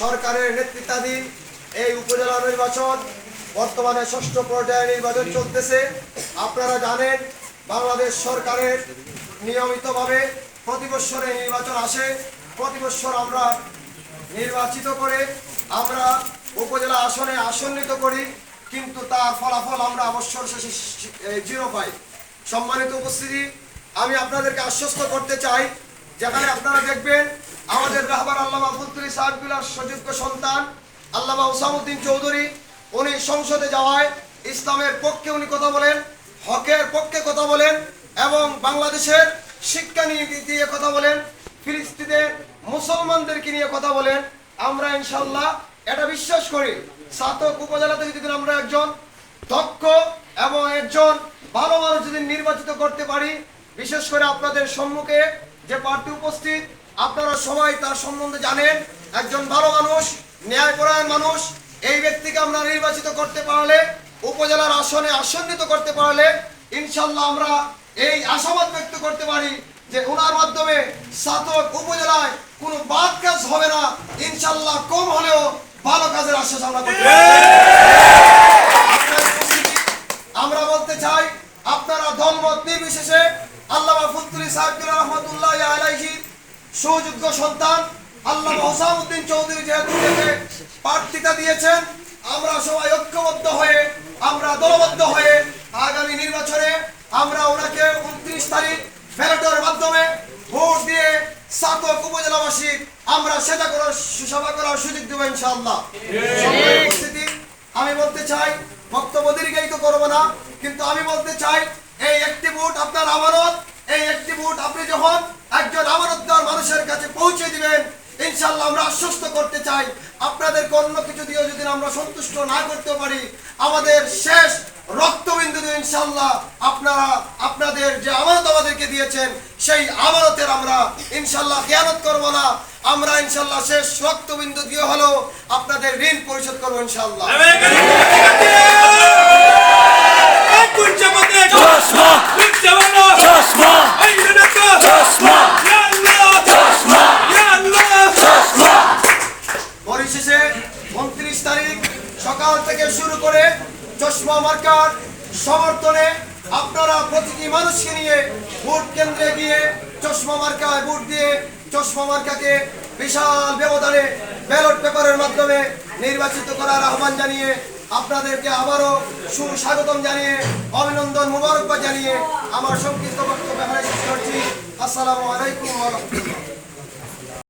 সরকারের নেতৃত্বাধীন এই উপজেলা নির্বাচন বর্তমানে ষষ্ঠ পর্যায়ে নির্বাচন চলতেছে। আপনারা জানেন, বাংলাদেশ সরকারের নিয়মিতভাবে প্রতি বৎসরে নির্বাচন আসে। প্রতি বৎসর আমরা নির্বাচিত করে, আমরা উপজেলা আসনে আসন্নিত করি, কিন্তু তার ফলাফল আমরা অবসর শেষে জিরো পাই। সম্মানিত উপস্থিতি, আমি আপনাদেরকে আশ্বস্ত করতে চাই যেখানে আপনারা দেখবেন আমাদের রাহবার আল্লামা ফুলতুলি সাহেবগুলার সুযোগ্য সন্তান, আল্লামা ওসামুদ্দিন চৌধুরী, উনি সংসদে যাওয়ায় ইসলামের পক্ষে উনি কথা বলেন, হকের পক্ষে কথা বলেন এবং বাংলাদেশের শিক্ষা নিয়ে দিয়ে কথা বলেন, ফিলিস্তিনের মুসলমানদেরকে নিয়ে কথা বলেন। আমরা ইনশাল্লাহ এটা বিশ্বাস করি, সাতক উপজেলা থেকে যদি আমরা একজন দক্ষ এবং একজন ভালো মানুষ যদি নির্বাচিত করতে পারি, বিশেষ করে আপনাদের সম্মুখে যে প্রার্থী উপস্থিত, আপনারা সবাই তার সম্বন্ধে জানেন, একজন ভালো মানুষ, ন্যায়পরায়ণ মানুষ, এই ব্যক্তিকে আমরা নির্বাচিত করতে পারলে, উপজেলার আসনে আসন্নিত করতে পারলে ইনশাল্লাহ আমরা এই আশাবাদ ব্যক্ত করতে পারি যে ওনার মাধ্যমে সাতক উপজেলায় কোনো বাদ কাজ হবে না। ইনশাল্লাহ কম হলেও ভালো কাজের আশ্বাস আমরা করতে পারি। আপনার উপস্থিতি, আমরা বলতে চাই আপনারা দলমত আল্লাহ ফুতুলি সাহেব রহমতুল্লাহ আলাইহি সুযোগ্য সন্তান। আল্লাহ হোসামুদ্দিন চৌধুরী যেহেতু প্রার্থিতা দিয়েছেন আমরা সবাই ঐক্যবদ্ধ হয়ে আমরা দলবদ্ধ হয়ে আগামী নির্বাচনে আমরা ওনাকে উনত্রিশ তারিখ ব্যালটের মাধ্যমে ভোট দিয়ে সাতক উপজেলাবাসী আমরা সেটা করার সুসভা করার সুযোগ দেবো ইনশাআল্লাহ। উপস্থিতি আমি বলতে চাই বক্তব্য দীর্ঘায়িত করব না কিন্তু আমি বলতে চাই ভোট আপনার আমানত। এই একটি ভোট আপনি যখন একজন আমানতদার মানুষের কাছে পৌঁছে দিবেন ইনশাল্লাহ আমরা আশ্বস্ত করতে চাই। আপনাদের অন্য কিছু দিয়েও যদি আমরা সন্তুষ্ট না করতে পারি, আমাদের শেষ রক্তবিন্দু দিয়ে ইনশাল্লাহ আপনারা, আপনাদের যে আমানত আমাদেরকে দিয়েছেন, সেই আমানতের আমরা ইনশাল্লাহ খেয়ানত করব না। আমরা ইনশাল্লাহ শেষ রক্তবিন্দু দিয়ে হলেও আপনাদের ঋণ পরিশোধ করব ইনশাল্লাহ পরিশেষে উনত্রিশ তারিখ সকাল থেকে শুরু করে চশমা মার্কার সমর্থনে আপনারা প্রতিটি মানুষকে নিয়ে ভোট কেন্দ্রে গিয়ে চশমা মার্কায় ভোট দিয়ে চশমা মার্কাকে বিশাল ব্যবধানে ব্যালট পেপারের মাধ্যমে নির্বাচিত করার আহ্বান জানিয়ে আপনাদেরকে আবারও সুস্বাগতম জানিয়ে, অভিনন্দন মুবারকবাদ জানিয়ে আমার সংক্ষিপ্ত বক্তব্য শেষ করছি। আসসালামু আলাইকুম রাহমাতুল্লাহ।